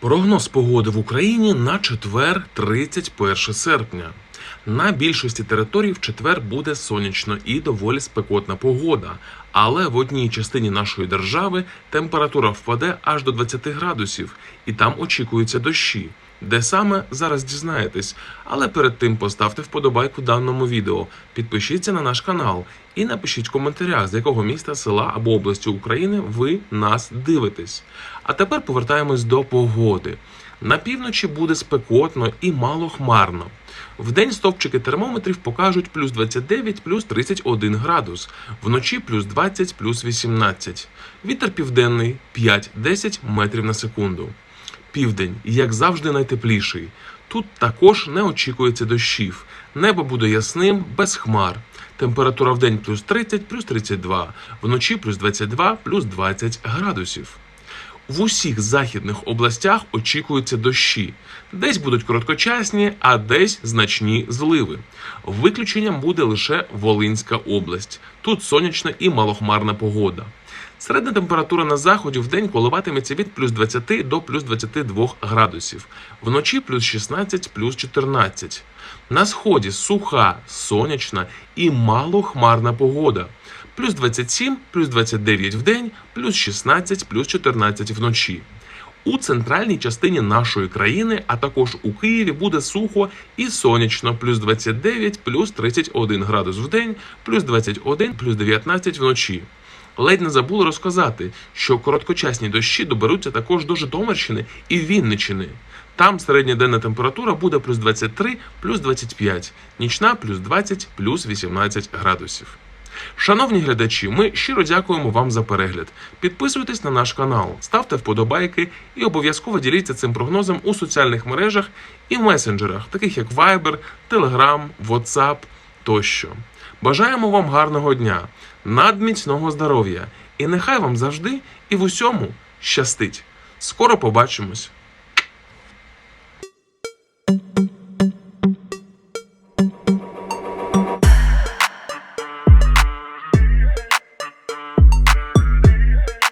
Прогноз погоди в Україні на четвер, 31 серпня. На більшості територій в четвер буде сонячно і доволі спекотна погода, але в одній частині нашої держави температура впаде аж до 20 градусів, і там очікуються дощі. Де саме зараз дізнаєтесь, але перед тим поставте вподобайку даному відео, підпишіться на наш канал і напишіть в коментарях, з якого міста, села або області України ви нас дивитесь. А тепер повертаємось до погоди. На півночі буде спекотно і малохмарно. Вдень стовпчики термометрів покажуть плюс 29, плюс 31 градус, вночі плюс 20, плюс 18. Вітер південний 5-10 метрів на секунду. Південь, як завжди, найтепліший. Тут також не очікується дощів. Небо буде ясним, без хмар. Температура в день плюс 30, плюс 32, вночі плюс 22, плюс 20 градусів. В усіх західних областях очікуються дощі. Десь будуть короткочасні, а десь значні зливи. Виключенням буде лише Волинська область. Тут сонячна і малохмарна погода. Середня температура на заході в день коливатиметься від плюс 20 до плюс 22 градусів, вночі плюс 16, плюс 14. На сході суха, сонячна і малохмарна погода. Плюс 27, плюс 29 в день, плюс 16, плюс 14 вночі. У центральній частині нашої країни, а також у Києві буде сухо і сонячно, плюс 29, плюс 31 градус в день, плюс 21, плюс 19 вночі. Ледь не забули розказати, що короткочасні дощі доберуться також до Житомирщини і Вінниччини. Там середня денна температура буде плюс 23, плюс 25, нічна плюс 20, плюс 18 градусів. Шановні глядачі, ми щиро дякуємо вам за перегляд. Підписуйтесь на наш канал, ставте вподобайки і обов'язково діліться цим прогнозом у соціальних мережах і месенджерах, таких як Viber, Telegram, WhatsApp тощо. Бажаємо вам гарного дня, надміцного здоров'я і нехай вам завжди і в усьому щастить. Скоро побачимось!